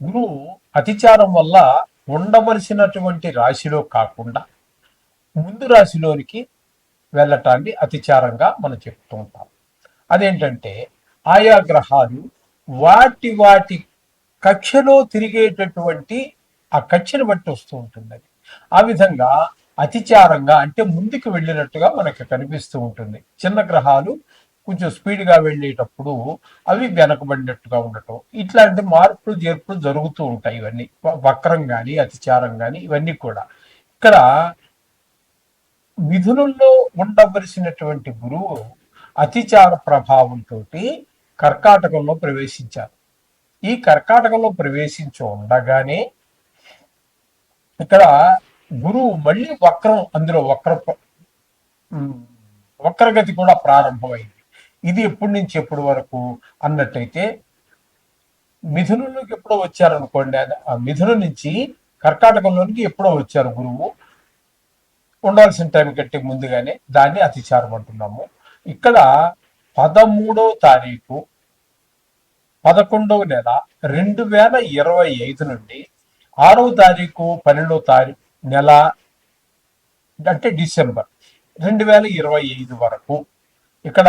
గురువు అతిచారం వల్ల ఉండవలసినటువంటి రాశిలో కాకుండా ముందు రాశిలోనికి వెళ్ళటాన్ని అతిచారంగా మనం చెప్తూ ఉంటాం. అదేంటంటే ఆయా గ్రహాలు వాటి వాటి కక్షలో తిరిగేటటువంటి ఆ కక్షను బట్టి వస్తూ ఉంటుంది. అది ఆ విధంగా అతిచారంగా అంటే ముందుకు వెళ్ళినట్టుగా మనకి కనిపిస్తూ ఉంటుంది. చిన్న గ్రహాలు కొంచెం స్పీడ్గా వెళ్ళేటప్పుడు అవి వెనకబడినట్టుగా ఉండటం. ఇట్లాంటి మార్పులు చేర్పులు జరుగుతూ ఉంటాయి ఇవన్నీ. వ- వక్రం కానీ అతిచారం కానీ ఇవన్నీ కూడా. ఇక్కడ మిథునుల్లో ఉండవలసినటువంటి గురువు అతిచార ప్రభావంతో కర్కాటకంలో ప్రవేశించారు. ఈ కర్కాటకంలో ప్రవేశించి ఉండగానే ఇక్కడ గురువు మళ్ళీ వక్రం అందులో వక్ర వక్రగతి కూడా ప్రారంభమైంది. ఇది ఎప్పటి నుంచి ఎప్పటి వరకు అన్నట్టయితే మిథునంలోకి ఎప్పుడో వచ్చారనుకోండి ఆ మిథునం నుంచి కర్కాటకంలోనికి ఎప్పుడో వచ్చారు గురువు. ఉండాల్సిన టైం కంటే ముందుగానే దాన్ని అతిచారం అంటున్నాము. ఇక్కడ పదమూడవ తారీఖు పదకొండవ నెల రెండు వేల ఇరవై ఐదు నుండి ఆరవ తారీఖు పన్నెండవ తారీఖు నెల అంటే డిసెంబర్ రెండు వేల ఇరవై ఐదు వరకు. ఇక్కడ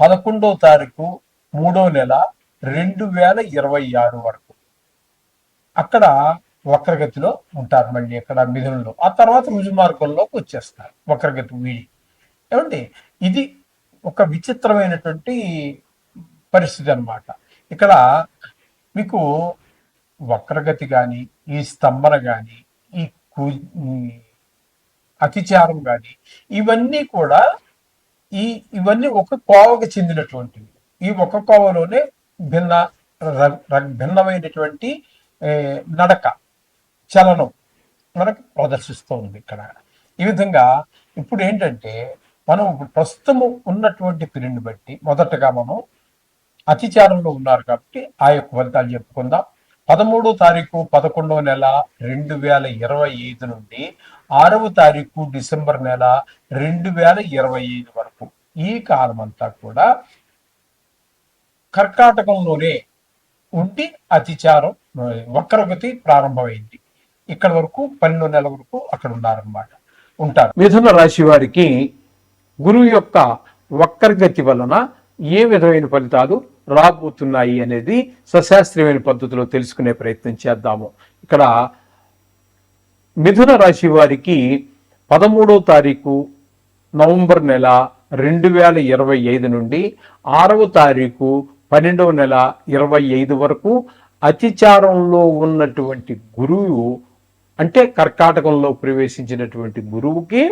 పదకొండవ తారీఖు మూడో నెల రెండు వేల ఇరవై ఆరు వరకు. అక్కడ వక్రగతిలో ఉంటారు మళ్ళీ అక్కడ మిథునంలో. ఆ తర్వాత రుజు మార్గంలోకి వచ్చేస్తారు వక్రగతి వీడి. ఏమండి? ఇది ఒక విచిత్రమైనటువంటి పరిస్థితి అన్నమాట. ఇక్కడ మీకు వక్రగతి కానీ ఈ స్తంభన కానీ ఈ ఈ అతిచారం కానీ ఇవన్నీ కూడా ఈ ఇవన్నీ ఒక కోవకు చెందినటువంటివి. ఈ ఒక కోవలోనే భిన్న భిన్నమైనటువంటి నడక చలనం మనకు ప్రదర్శిస్తోంది ఇక్కడ. ఈ విధంగా ఇప్పుడు ఏంటంటే మనం ప్రస్తుతము ఉన్నటువంటి పీరియడ్ని బట్టి మొదటగా మనం అతిచారంలో ఉన్నారు కాబట్టి ఆ యొక్క ఫలితాలు చెప్పుకుందాం. పదమూడో తారీఖు పదకొండవ నెల రెండు వేల ఇరవై ఐదు నుండి ఆరవ తారీఖు డిసెంబర్ నెల రెండు వేల ఇరవై ఐదు వరకు. ఈ కాలం అంతా కూడా కర్కాటకంలోనే ఉండి అతిచారం వక్రగతి ప్రారంభమైంది. ఇక్కడ వరకు పన్నెండు నెలల వరకు అక్కడ ఉన్నారనమాట ఉంటారు. మిథున రాశి వారికి గురువు యొక్క వక్రగతి వలన ఏ విధమైన ఫలితాలు రాబోతున్నాయి అనేది సశాస్త్రీయమైన పద్ధతిలో తెలుసుకునే ప్రయత్నం చేద్దాము. ఇక్కడ మిథున రాశి వారికి పదమూడో తారీఖు నవంబర్ నెల రెండు వేల ఇరవై ఐదు నుండి ఆరవ తారీఖు పన్నెండవ నెల ఇరవై ఐదు వరకు అతిచారంలో ఉన్నటువంటి గురువు అంటే కర్కాటకంలో ప్రవేశించినటువంటి గురువుకి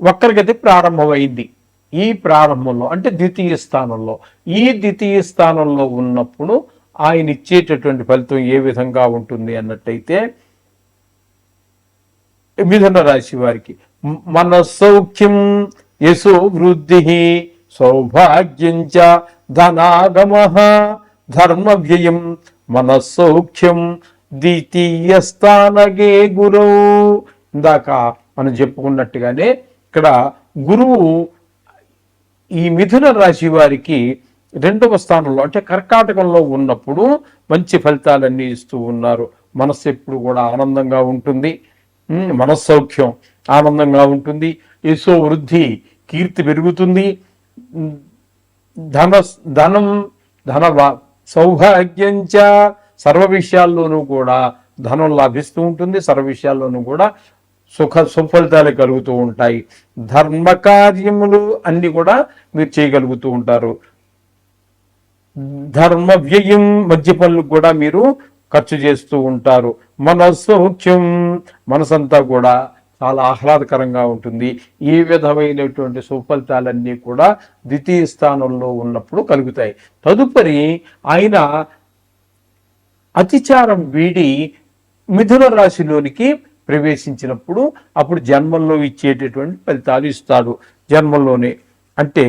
వక్రగతి ప్రారంభమైంది. ఈ ప్రారంభంలో అంటే ద్వితీయ స్థానంలో ఈ ద్వితీయ స్థానంలో ఉన్నప్పుడు ఆయన ఇచ్చేటటువంటి ఫలితం ఏ విధంగా ఉంటుంది అన్నట్టయితే మిథున రాశి వారికి మన సౌఖ్యం యశో వృద్ధి సౌభాగ్యం చ ధనాగమ ధర్మ వ్యయం మన సౌఖ్యం ద్వితీయ స్థానగే గురువు ఇందాక మనం చెప్పుకున్నట్టుగానే ఇక్కడ గురువు ఈ మిథున రాశి వారికి రెండవ స్థానంలో అంటే కర్కాటకంలో ఉన్నప్పుడు మంచి ఫలితాలన్నీ ఇస్తూ ఉన్నారు. మనస్సు ఎప్పుడు కూడా ఆనందంగా ఉంటుంది. మనస్సౌఖ్యం ఆనందంగా ఉంటుంది. యశో వృద్ధి కీర్తి పెరుగుతుంది. ధన ధనం ధన సౌభాగ్యంచ సర్వ విషయాల్లోనూ కూడా ధనం లభిస్తూ ఉంటుంది. సర్వ విషయాల్లోనూ కూడా సుఖ సుఫలితాలు కలుగుతూ ఉంటాయి. ధర్మ కార్యములు అన్ని కూడా మీరు చేయగలుగుతూ ఉంటారు. ధర్మ వ్యయం మధ్య పనులకు కూడా మీరు ఖర్చు చేస్తూ ఉంటారు. మనస్సౌఖ్యం మనసంతా కూడా చాలా ఆహ్లాదకరంగా ఉంటుంది. ఈ విధమైనటువంటి సుఫలితాలన్నీ కూడా ద్వితీయ స్థానంలో ఉన్నప్పుడు కలుగుతాయి. తదుపరి ఆయన అతిచారం వీడి మిథున రాశిలోనికి ప్రవేశించినప్పుడు అప్పుడు జన్మంలో ఇచ్చేటటువంటి ఫలితాలు ఇస్తాడు. జన్మంలోనే అంటే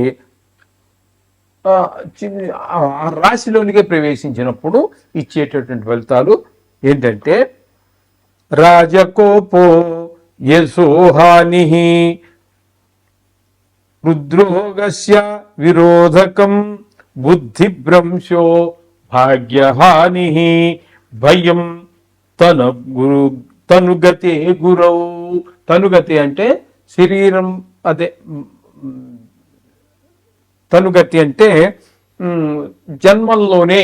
ఆ, చి- ఆ రాశిలోనికే ప్రవేశించినప్పుడు ఇచ్చేటటువంటి ఫలితాలు ఏంటంటే రాజకోపో యశోహాని రుద్రోగస్య విరోధకం బుద్ధిభ్రంశో భాగ్యహాని భయం తన గురు తనుగతే గురవు. తనుగతి అంటే శరీరం అదే తనుగతి అంటే జన్మల్లోనే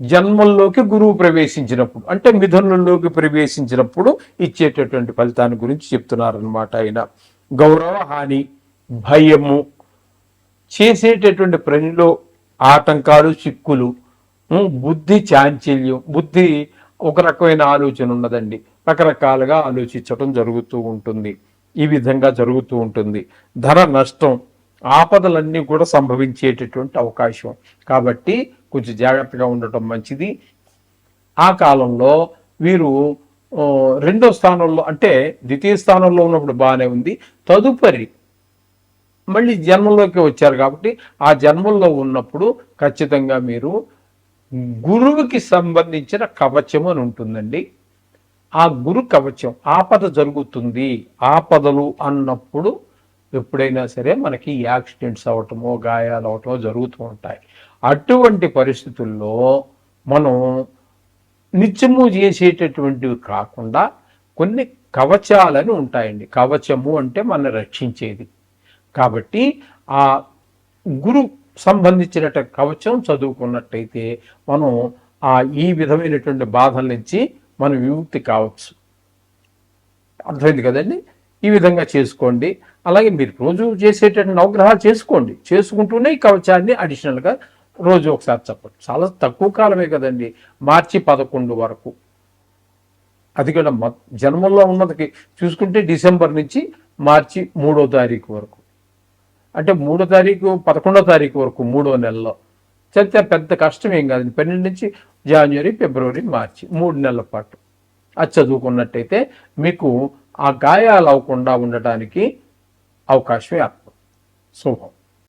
జన్మల్లోకి గురువు ప్రవేశించినప్పుడు అంటే మిథునంలోకి ప్రవేశించినప్పుడు ఇచ్చేటటువంటి ఫలితాన్ని గురించి చెప్తున్నారనమాట ఆయన. గౌరవ హాని భయము చేసేటటువంటి పనిలో ఆటంకాలు చిక్కులు బుద్ధి చాంచల్యం బుద్ధి ఒక రకమైన ఆలోచన ఉన్నదండి. రకరకాలుగా ఆలోచించడం జరుగుతూ ఉంటుంది. ఈ విధంగా జరుగుతూ ఉంటుంది. ధర నష్టం ఆపదలన్నీ కూడా సంభవించేటటువంటి అవకాశం. కాబట్టి కొంచెం జాగ్రత్తగా ఉండటం మంచిది. ఆ కాలంలో వీరు రెండో స్థానంలో అంటే ద్వితీయ స్థానంలో ఉన్నప్పుడు బాగానే ఉంది. తదుపరి మళ్ళీ జన్మలోకి వచ్చారు కాబట్టి ఆ జన్మల్లో ఉన్నప్పుడు ఖచ్చితంగా మీరు గురువుకి సంబంధించిన కవచం అని ఉంటుందండి. ఆ గురు కవచం ఆపద జరుగుతుంది. ఆపదలు అన్నప్పుడు ఎప్పుడైనా సరే మనకి యాక్సిడెంట్స్ అవటమో గాయాలు అవటమో జరుగుతూ ఉంటాయి. అటువంటి పరిస్థితుల్లో మనం నిత్యము చేసేటటువంటివి కాకుండా కొన్ని కవచాలని ఉంటాయండి. కవచము అంటే మన రక్షించేది. కాబట్టి ఆ గురు సంబంధించిన కవచం చదువుకున్నట్టయితే మనం ఆ ఈ విధమైనటువంటి బాధల నుంచి మనం విముక్తి కావచ్చు. అర్థమైంది కదండి? ఈ విధంగా చేసుకోండి. అలాగే మీరు రోజు చేసేటటువంటి నవగ్రహాలు చేసుకోండి. చేసుకుంటూనే ఈ కవచాన్ని అడిషనల్గా రోజు ఒకసారి చెప్పండి. చాలా తక్కువ కాలమే కదండి. మార్చి పదకొండు వరకు. అది కూడా మ- జన్మల్లో ఉన్నది చూసుకుంటే డిసెంబర్ నుంచి మార్చి మూడో తారీఖు వరకు. అంటే మూడో తారీఖు పదకొండో తారీఖు వరకు మూడో నెలలో. చదివితే పెద్ద కష్టం ఏం కాదు. పన్నెండు నుంచి జనవరి ఫిబ్రవరి మార్చి మూడు నెలల పాటు. అది చదువుకున్నట్టయితే మీకు ఆ గాయాలు అవ్వకుండా ఉండటానికి అవకాశం ఏర్పడుతుంది శుభం.